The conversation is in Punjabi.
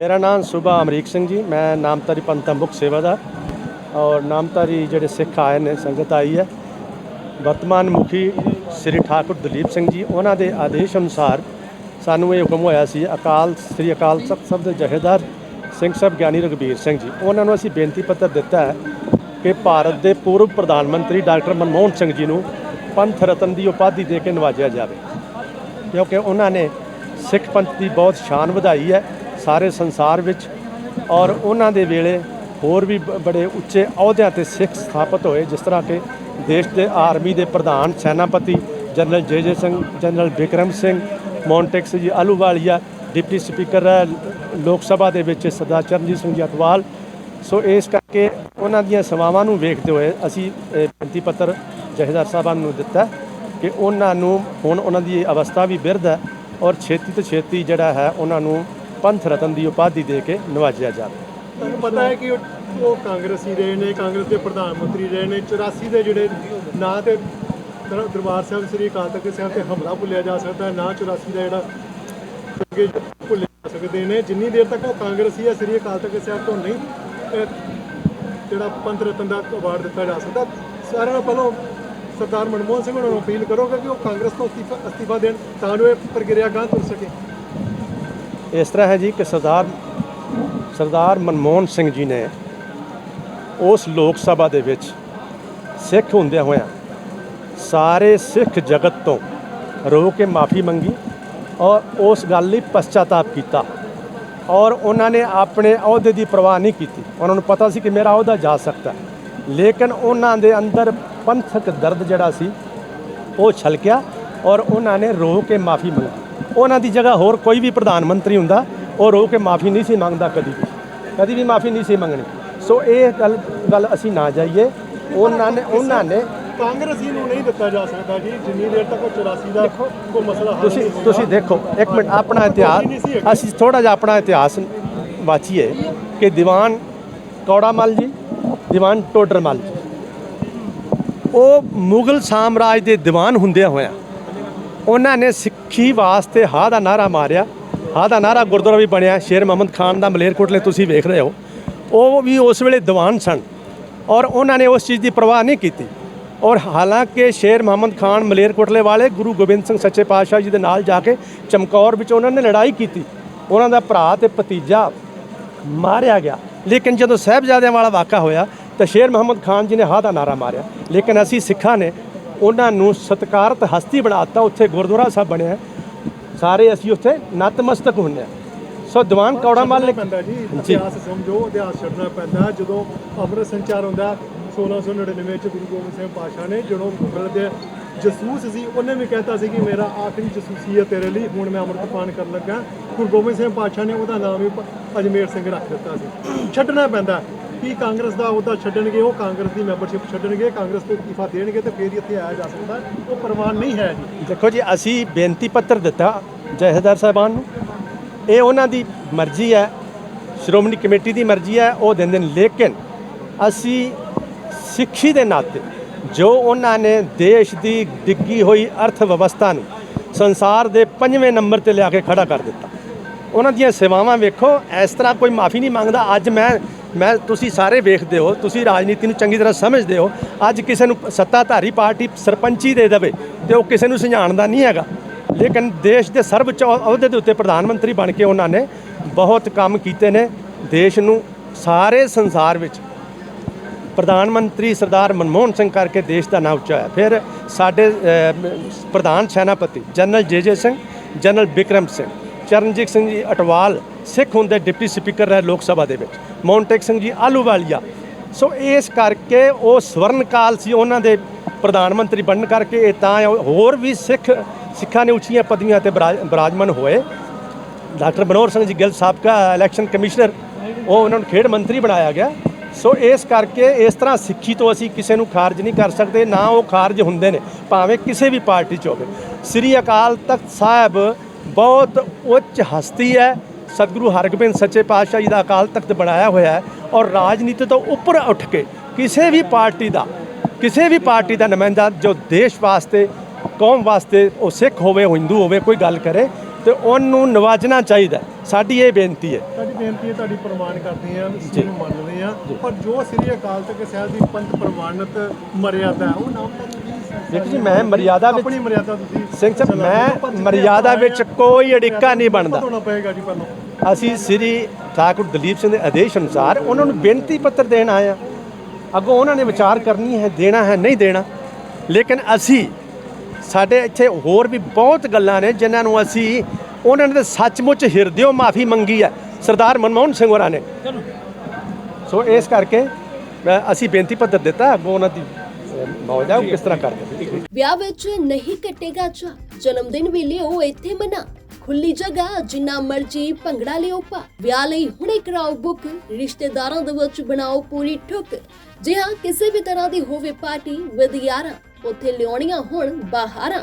ਮੇਰਾ ਨਾਮ ਸੁਭਾ ਅਮਰੀਕ ਸਿੰਘ ਜੀ, ਮੈਂ ਨਾਮਧਾਰੀ ਪੰਥ ਮੁਖ ਸੇਵਾ ਦਾ ਔਰ ਨਾਮਧਾਰੀ ਜਿਹੜੇ ਸਿੱਖ ਆਏ ਨੇ, ਸੰਗਤ ਆਈ ਹੈ। ਵਰਤਮਾਨ ਮੁਖੀ ਸ੍ਰੀ ਠਾਕੁਰ ਦਲੀਪ ਸਿੰਘ ਜੀ, ਉਹਨਾਂ ਦੇ ਆਦੇਸ਼ ਅਨੁਸਾਰ ਸਾਨੂੰ ਇਹ ਹੁਕਮ ਹੋਇਆ ਸੀ, ਅਕਾਲ, ਸ੍ਰੀ ਅਕਾਲ ਤਖਤ ਸਾਹਿਬ ਦੇ ਜਹੇਦਾਰ ਸਿੰਘ ਸਾਹਿਬ ਗਿਆਨੀ ਰਘਬੀਰ ਸਿੰਘ ਜੀ, ਉਹਨਾਂ ਨੂੰ ਅਸੀਂ ਬੇਨਤੀ ਪੱਤਰ ਦਿੱਤਾ ਹੈ ਕਿ ਭਾਰਤ ਦੇ ਪੂਰਵ ਪ੍ਰਧਾਨ ਮੰਤਰੀ ਡਾਕਟਰ ਮਨਮੋਹਨ ਸਿੰਘ ਜੀ ਨੂੰ ਪੰਥ ਰਤਨ ਦੀ ਉਪਾਧੀ ਦੇ ਕੇ ਨਵਾਜਿਆ ਜਾਵੇ। ਕਿਉਂਕਿ ਉਹਨਾਂ ਨੇ ਸਿੱਖ ਪੰਥ ਦੀ ਬਹੁਤ ਸ਼ਾਨ ਵਧਾਈ ਹੈ ਸਾਰੇ ਸੰਸਾਰ ਵਿੱਚ ਔਰ ਉਹਨਾਂ ਦੇ ਵੇਲੇ ਹੋਰ ਵੀ ਬੜੇ ਉੱਚੇ ਅਹੁਦਿਆਂ ਤੇ ਸਿੱਖ ਸਥਾਪਿਤ ਹੋਏ, ਜਿਸ ਤਰ੍ਹਾਂ ਕਿ ਦੇਸ਼ ਦੇ ਆਰਮੀ ਦੇ ਪ੍ਰਧਾਨ, ਸੈਨਾਪਤੀ general J J Singh, general Vikram Singh Montek ji Ahluwalia deputy speaker ਹੈ, ਲੋਕ ਸਭਾ ਦੇ ਵਿੱਚ ਸਰਦਾਰ ਚਰਨਜੀਤ ਸਿੰਘ ਜੀ ਅਟਵਾਲ। ਸੋ ਇਸ ਕਰਕੇ ਉਹਨਾਂ ਦੀਆਂ ਸੇਵਾਵਾਂ ਨੂੰ ਵੇਖਦੇ ਹੋਏ ਅਸੀਂ, ਇਹ ਬੇਨਤੀ ਪੱਤਰ ਜਹੇਦਾਰ ਸਾਹਿਬਾਂ ਨੂੰ ਦਿੱਤਾ ਕਿ ਉਹਨਾਂ ਨੂੰ, ਹੁਣ ਉਹਨਾਂ ਦੀ ਅਵਸਥਾ ਵੀ ਬਿਰਧ ਹੈ ਔਰ ਛੇਤੀ ਤੋਂ ਛੇਤੀ ਜਿਹੜਾ ਹੈ ਉਹਨਾਂ ਨੂੰ ਪੰਥ ਰਤਨ ਦੀ ਉਪਾਧੀ ਦੇ ਕੇ ਨਵਾਜਿਆ ਜਾਵੇ ਤੁਹਾਨੂੰ ਪਤਾ ਹੈ ਕਿ ਉਹ ਕਾਂਗਰਸੀ ਰਹੇ ਨੇ, ਕਾਂਗਰਸ ਦੇ ਪ੍ਰਧਾਨ ਮੰਤਰੀ ਰਹੇ ਨੇ 84 ਦੇ ਜਿਹੜੇ ਨਾਂ ਤੇ ਦਰਬਾਰ ਸਾਹਿਬ, ਸ੍ਰੀ ਅਕਾਲ ਤਖਤ ਸਾਹਿਬ ਤੇ ਹਮਲਾ ਭੁੱਲਿਆ ਜਾ ਸਕਦਾ ਨਾ 84 ਦਾ ਜਿਹੜਾ ਅੱਗੇ ਭੁੱਲੇ ਜਾ ਸਕਦੇ ਨੇ। ਜਿੰਨੀ ਦੇਰ ਤੱਕ ਉਹ ਕਾਂਗਰਸੀ ਹੈ, ਸ੍ਰੀ ਅਕਾਲ ਤਖਤ ਸਾਹਿਬ ਤੋਂ ਨਹੀਂ ਜਿਹੜਾ ਪੰਥ ਰਤਨ ਦਾ ਅਵਾਰਡ ਦਿੱਤਾ ਜਾ ਸਕਦਾ। ਸਾਰਿਆਂ ਨੂੰ ਪਹਿਲਾਂ ਸਰਦਾਰ ਮਨਮੋਹਨ ਸਿੰਘ ਉਹਨਾਂ ਨੂੰ ਅਪੀਲ ਕਰੋਗੇ ਕਿ ਉਹ ਕਾਂਗਰਸ ਤੋਂ ਅਸਤੀਫਾ ਅਸਤੀਫਾ ਦੇਣ ਤਾਂ ਜੋ ਇਹ ਪ੍ਰਕਿਰਿਆ ਗਾਂ ਤੁਰ ਸਕੇ। ਇਸ ਤਰ੍ਹਾਂ ਹੈ ਜੀ ਕਿ ਸਰਦਾਰ ਸਰਦਾਰ ਮਨਮੋਹਨ ਸਿੰਘ ਜੀ ਨੇ ਉਸ ਲੋਕ ਸਭਾ ਦੇ ਵਿੱਚ ਸਿੱਖ ਹੁੰਦਿਆਂ ਹੋਇਆਂ ਸਾਰੇ ਸਿੱਖ ਜਗਤ ਤੋਂ ਰੋ ਕੇ ਮਾਫੀ ਮੰਗੀ ਔਰ ਉਸ ਗੱਲ ਲਈ ਪਛਤਾਤਾਪ ਕੀਤਾ ਔਰ ਉਹਨਾਂ ਨੇ ਆਪਣੇ ਅਹੁਦੇ ਦੀ ਪਰਵਾਹ ਨਹੀਂ ਕੀਤੀ। ਉਹਨਾਂ ਨੂੰ ਪਤਾ ਸੀ ਕਿ ਮੇਰਾ ਅਹੁਦਾ ਜਾ ਸਕਦਾ ਲੇਕਿਨ ਉਹਨਾਂ ਦੇ ਅੰਦਰ ਪੰਥਕ ਦਰਦ ਜਿਹੜਾ ਸੀ, ਉਹ ਛਲਕਿਆ ਔਰ ਉਹਨਾਂ ਨੇ ਰੋ ਕੇ ਮਾਫੀ ਮੰਗੀ। ਉਹਨਾਂ ਦੀ ਜਗ੍ਹਾ ਹੋਰ ਕੋਈ ਵੀ ਪ੍ਰਧਾਨ ਮੰਤਰੀ ਹੁੰਦਾ ਉਹ ਰੋ ਕੇ ਮਾਫੀ ਨਹੀਂ ਸੀ ਮੰਗਦਾ ਕਦੀ ਵੀ। ਕਦੀ ਵੀ ਮਾਫੀ ਨਹੀਂ ਸੀ ਮੰਗਣੀ। ਸੋ ਇਹ ਗੱਲ ਗੱਲ ਅਸੀਂ ਨਾ ਜਾਈਏ। ਉਹਨਾਂ ਨੇ ਉਹਨਾਂ ਨੇ ਕਾਂਗਰਸੀ ਨੂੰ ਨਹੀਂ ਦਿੱਤਾ ਜਾ ਸਕਦਾ ਜੀ। ਜਿੰਨੀ ਦੇਰ ਤੱਕ ਉਹ 84 ਦਾ ਕੋਈ ਮਸਲਾ ਹੱਲ ਤੁਸੀਂ। ਤੁਸੀਂ ਦੇਖੋ ਇੱਕ ਮਿੰਟ ਆਪਣਾ ਇਤਿਹਾਸ ਅਸੀਂ ਥੋੜਾ ਜਿਹਾ ਆਪਣਾ ਇਤਿਹਾਸ ਵਾਚੀਏ ਕਿ ਦੀਵਾਨ ਕੌੜਾਮਲ ਜੀ ਦੀਵਾਨ ਟੋਡਰਮਲ ਜੀ ਉਹ ਮੁਗਲ ਸਾਮਰਾਜ ਦੇ ਦੀਵਾਨ ਹੁੰਦਿਆਂ ਹੋਇਆਂ ਉਹਨਾਂ ਨੇ ਸਿੱਖੀ ਵਾਸਤੇ ਹਾ ਦਾ ਨਾਰਾ ਮਾਰਿਆ। ਹਾ ਦਾ ਨਾਰਾ ਗੁਰਦੁਆਰਾ ਵੀ ਬਣਿਆ, ਸ਼ੇਰ ਮੁਹੰਮਦ ਖਾਨ ਦਾ ਮਲੇਰਕੋਟਲੇ ਤੁਸੀਂ ਵੇਖ ਰਹੇ ਹੋ। ਉਹ ਵੀ ਉਸ ਵੇਲੇ ਦੀਵਾਨ ਸਨ ਔਰ ਉਹਨਾਂ ਨੇ ਉਸ ਚੀਜ਼ ਦੀ ਪਰਵਾਹ ਨਹੀਂ ਕੀਤੀ। ਔਰ ਹਾਲਾਂਕਿ ਸ਼ੇਰ ਮੁਹੰਮਦ ਖਾਨ ਮਲੇਰਕੋਟਲੇ ਵਾਲੇ ਗੁਰੂ ਗੋਬਿੰਦ ਸਿੰਘ ਸੱਚੇ ਪਾਤਸ਼ਾਹ ਜੀ ਦੇ ਨਾਲ ਜਾ ਕੇ ਚਮਕੌਰ ਵਿੱਚ ਉਹਨਾਂ ਨੇ ਲੜਾਈ ਕੀਤੀ। ਉਹਨਾਂ ਦਾ ਭਰਾ ਤੇ ਭਤੀਜਾ ਮਾਰਿਆ ਗਿਆ। ਲੇਕਿਨ ਜਦੋਂ ਸਾਹਿਬਜ਼ਾਦਿਆਂ ਵਾਲਾ ਵਾਕਾ ਹੋਇਆ ਤਾਂ ਸ਼ੇਰ ਮੁਹੰਮਦ ਖਾਨ ਜੀ ਨੇ ਹਾਂ ਦਾ ਨਾਰਾ ਮਾਰਿਆ। ਲੇਕਿਨ ਅਸੀਂ ਸਿੱਖਾਂ ਨੇ ਉਹਨਾਂ ਨੂੰ ਸਤਿਕਾਰਤ ਹਸਤੀ ਬਣਾਤਾ ਉੱਥੇ ਗੁਰਦੁਆਰਾ ਸਾਹਿਬ ਬਣਿਆ ਸਾਰੇ ਅਸੀਂ ਉੱਥੇ ਨਤਮਸਤਕ ਹੁੰਦੇ ਹਾਂ। ਸੋ ਦੀਵਾਨ ਕੌੜਾਮਲ ਨੇ ਪੈਂਦਾ ਜੀ। ਇਤਿਹਾਸ ਸਮਝੋ ਇਤਿਹਾਸ ਛੱਡਣਾ ਪੈਂਦਾ। ਜਦੋਂ ਅੰਮ੍ਰਿਤ ਸੰਚਾਰ ਹੁੰਦਾ 1699 ਚ ਗੁਰੂ ਗੋਬਿੰਦ ਸਿੰਘ ਪਾਤਸ਼ਾਹ ਨੇ ਜਦੋਂ ਮੁਗਲ ਦੇ ਜਸੂਸ ਸੀ। ਉਹਨੇ ਵੀ ਕਹਿਤਾ ਸੀ ਕਿ ਮੇਰਾ ਆਖਰੀ ਜਸੂਸੀ ਹੈ ਤੇਰੇ ਲਈ। ਹੁਣ ਮੈਂ ਅੰਮ੍ਰਿਤਪਾਨ ਕਰਨ ਲੱਗਾ। ਗੁਰੂ ਗੋਬਿੰਦ ਸਿੰਘ ਪਾਤਸ਼ਾਹ ਨੇ ਉਹਦਾ ਨਾਮ ਹੀ ਅਜਮੇਰ ਸਿੰਘ ਰੱਖ ਦਿੱਤਾ ਸੀ। ਛੱਡਣਾ ਪੈਂਦਾ ਕੀ ਕਾਂਗਰਸ ਦਾ ਉਹਦਾ ਛੱਡਣਗੇ, ਉਹ ਕਾਂਗਰਸ ਦੀ ਮੈਂਬਰਸ਼ਿਪ ਛੱਡਣਗੇ, ਕਾਂਗਰਸ ਤੋਂ ਇਸਤੀਫਾ ਦੇਣਗੇ ਤੇ ਫਿਰ ਇੱਥੇ ਆਇਆ ਜਾ ਸਕਦਾ ਉਹ ਪ੍ਰਵਾਨ ਨਹੀਂ ਹੈ ਜੀ। ਦੇਖੋ ਜੀ, ਅਸੀਂ ਬੇਨਤੀ ਪੱਤਰ ਦਿੱਤਾ ਜਹੇਦਾਰ ਸਾਹਿਬਾਨ ਨੂੰ। ਇਹ ਉਹਨਾਂ ਦੀ ਮਰਜ਼ੀ ਹੈ, ਸ਼੍ਰੋਮਣੀ ਕਮੇਟੀ ਦੀ ਮਰਜ਼ੀ ਹੈ, ਉਹ ਦਿੰਦੇ ਨੇ। ਲੇਕਿਨ ਅਸੀਂ ਸਿੱਖੀ ਦੇ ਨਾਤੇ ਜੋ ਉਹਨਾਂ ਨੇ ਦੇਸ਼ ਦੀ ਡਿੱਗੀ ਹੋਈ ਅਰਥ ਵਿਵਸਥਾ ਨੂੰ ਸੰਸਾਰ ਦੇ ਪੰਜਵੇਂ ਨੰਬਰ ਤੇ ਲਿਆ ਕੇ ਖੜਾ ਕਰ ਦਿੱਤਾ। ਉਹਨਾਂ ਦੀਆਂ ਸੇਵਾਵਾਂ ਵੇਖੋ, ਇਸ ਤਰ੍ਹਾਂ ਕੋਈ ਮਾਫੀ ਨਹੀਂ ਮੰਗਦਾ। ਅੱਜ ਮੈਂ ਮੈਂ, ਤੁਸੀਂ ਸਾਰੇ ਵੇਖਦੇ ਹੋ, ਤੁਸੀਂ ਰਾਜਨੀਤੀ ਨੂੰ ਚੰਗੀ ਤਰ੍ਹਾਂ ਸਮਝਦੇ ਹੋ। ਅੱਜ ਕਿਸੇ ਨੂੰ ਸੱਤਾਧਾਰੀ ਪਾਰਟੀ ਸਰਪੰਚੀ ਦੇ ਦੇਵੇ ਤੇ ਉਹ ਕਿਸੇ ਨੂੰ ਸੁਝਾਣਦਾ ਨਹੀਂ ਹੈਗਾ। ਲੇਕਿਨ ਦੇਸ਼ ਦੇ ਸਰਵਉੱਚ ਅਹੁਦੇ ਦੇ ਉੱਤੇ ਪ੍ਰਧਾਨ ਮੰਤਰੀ ਬਣ ਕੇ ਉਹਨਾਂ ਨੇ ਬਹੁਤ ਕੰਮ ਕੀਤੇ ਨੇ। ਦੇਸ਼ ਨੂੰ ਸਾਰੇ ਸੰਸਾਰ ਵਿੱਚ ਪ੍ਰਧਾਨ ਮੰਤਰੀ ਸਰਦਾਰ ਮਨਮੋਹਨ ਸਿੰਘ ਕਰਕੇ ਦੇਸ਼ ਦਾ ਨਾਂ ਉੱਚਾ ਹੋਇਆ ਫਿਰ ਸਾਡੇ ਪ੍ਰਧਾਨ ਸੈਨਾਪਤੀ general J J Singh, general Bikram Singh, Charanjit Singh ji Atwal, Sikh ਹੁੰਦੇ ਡਿਪਟੀ ਸਪੀਕਰ ਰਹੇ ਲੋਕ ਸਭਾ ਦੇ ਵਿੱਚ ਮੌਂਟੇਕ ਸਿੰਘ ਜੀ ਆਲੂਵਾਲੀਆ ਸੋ ਇਸ ਕਰਕੇ ਉਹ ਸਵਰਨ ਕਾਲ ਸੀ, ਉਹਨਾਂ ਦੇ ਪ੍ਰਧਾਨ ਮੰਤਰੀ ਬਣਨ ਕਰਕੇ ਇਹ ਤਾਂ ਹੋਰ ਵੀ ਸਿੱਖ ਸਿੱਖਾਂ ਨੇ ਉੱਚੀਆਂ ਪਦਵੀਆਂ ਤੇ ਬਰਾਜ- ਬਿਰਾਜਮਾਨ ਹੋਏ। ਡਾਕਟਰ ਮਨੋਹਰ ਸਿੰਘ ਜੀ ਗਿੱਲ, ਸਾਬਕਾ ਇਲੈਕਸ਼ਨ ਕਮਿਸ਼ਨਰ, ਉਹ ਉਹਨਾਂ ਨੂੰ ਖੇਡ ਮੰਤਰੀ ਬਣਾਇਆ ਗਿਆ। ਸੋ ਇਸ ਕਰਕੇ ਇਸ ਤਰ੍ਹਾਂ ਸਿੱਖੀ ਤੋਂ ਅਸੀਂ ਕਿਸੇ ਨੂੰ ਖਾਰਜ ਨਹੀਂ ਕਰ ਸਕਦੇ, ਨਾ ਉਹ ਖਾਰਜ ਹੁੰਦੇ ਨੇ, ਭਾਵੇਂ ਕਿਸੇ ਵੀ ਪਾਰਟੀ 'ਚ ਹੋਵੇ। ਸ੍ਰੀ ਅਕਾਲ ਤਖਤ ਸਾਹਿਬ ਬਹੁਤ ਉੱਚ ਹਸਤੀ ਹੈ। ਸਤਿਗੁਰੂ ਹਰਗੋਬਿੰਦ ਸੱਚੇ ਪਾਤਸ਼ਾਹ ਜੀ ਦਾ ਅਕਾਲ ਤਖਤ ਬਣਾਇਆ ਹੋਇਆ ਹੈ ਔਰ ਰਾਜਨੀਤੀ ਤੋਂ ਉੱਪਰ ਉੱਠ ਕੇ ਕਿਸੇ ਵੀ ਪਾਰਟੀ ਦਾ, ਕਿਸੇ ਵੀ ਪਾਰਟੀ ਦਾ ਨੁਮਾਇੰਦਾ ਜੋ ਦੇਸ਼ ਵਾਸਤੇ, ਕੌਮ ਵਾਸਤੇ ਉਹ ਸਿੱਖ ਹੋਵੇ ਹਿੰਦੂ ਹੋਵੇ, ਕੋਈ ਗੱਲ ਕਰੇ, ਤੇ ਉਹਨੂੰ ਨਵਾਜਣਾ ਚਾਹੀਦਾ ਸਾਡੀ ਇਹ ਬੇਨਤੀ ਹੈ। ਸਾਡੀ ਬੇਨਤੀ ਹੈ ਤੁਹਾਡੀ ਪ੍ਰਮਾਣ ਕਰਦੇ ਆ ਅਸੀਂ ਨੂੰ ਮੰਨਦੇ ਆ ਪਰ ਜੋ ਸ੍ਰੀ ਅਕਾਲ ਤਖਤ ਸਾਹਿਬ ਦੀ ਪੰਥ ਪ੍ਰਮਾਣਿਤ ਮਰਿਆਦਾ ਉਹ ਨਾਮ ਦੇਖੋ ਜੀ ਮੈਂ ਮਰਿਆਦਾ ਵਿੱਚ ਆਪਣੀ ਮਰਿਆਦਾ ਤੁਸੀਂ ਸਿੰਘ ਸਾਹਿਬ। ਮੈਂ ਮਰਿਆਦਾ ਵਿੱਚ ਕੋਈ ਅੜਿੱਕਾ ਨਹੀਂ ਬਣਦਾ। ਹੋਣਾ ਪਏਗਾ ਜੀ ਤੁਹਾਨੂੰ ਅਸੀਂ ਸ੍ਰੀ ਠਾਕੁਰ ਦਲੀਪ ਸਿੰਘ ਦੇ ਆਦੇਸ਼ ਅਨੁਸਾਰ ਉਹਨਾਂ ਨੂੰ ਬੇਨਤੀ ਪੱਤਰ ਦੇਣ ਆਏ ਆ ਅੱਗੋਂ ਉਹਨਾਂ ਨੇ ਵਿਚਾਰ ਕਰਨੀ ਹੈ ਦੇਣਾ ਹੈ ਨਹੀਂ ਦੇਣਾ। ਲੇਕਿਨ ਅਸੀਂ ਸਾਡੇ ਇੱਥੇ ਹੋਰ ਵੀ ਬਹੁਤ ਗੱਲਾਂ ਨੇ ਜਿਨ੍ਹਾਂ ਨੂੰ ਅਸੀਂ ਉਹਨਾਂ ਨੇ ਤਾਂ ਸੱਚਮੁੱਚ ਹਿਰਦਿਓ ਮਾਫੀ ਮੰਗੀ ਹੈ ਸਰਦਾਰ ਮਨਮੋਹਨ ਸਿੰਘ ਹੋਰਾਂ ਨੇ। ਸੋ ਇਸ ਕਰਕੇ ਅਸੀਂ ਬੇਨਤੀ ਪੱਤਰ ਦਿੱਤਾ ਉਹਨਾਂ ਦੀ ਮੌਜ ਕਿਸ ਤਰ੍ਹਾਂ ਕਰਦੇ ਵਿਆਹ ਵਿੱਚ ਨਹੀਂ ਕੱਟੇਗਾ ਚਾ ਜਨਮ ਦਿਨ ਵੇਲੇ ਉਹ ਇੱਥੇ ਮਨਾ। ਖੁੱਲੀ ਜਗ੍ਹਾ ਜਿੰਨਾ ਮਰਜ਼ੀ ਭੰਗੜਾ ਲਿਓ ਪਾ ਵਿਆਹ ਲਈ ਹੁਣੇ ਕਰਾਓ ਬੁੱਕ ਰਿਸ਼ਤੇਦਾਰਾਂ ਦੇ ਵਿੱਚ ਬਣਾਓ ਪੂਰੀ ਠੁੱਕ। ਜੇ ਹਾਂ ਕਿਸੇ ਵੀ ਤਰ੍ਹਾਂ ਦੀ ਹੋਵੇ ਪਾਰਟੀ ਵਿਦ ਯਾਰਾਂ ਉੱਥੇ ਲਿਆਉਣੀਆਂ ਹੁਣ ਬਾਹਰਾਂ।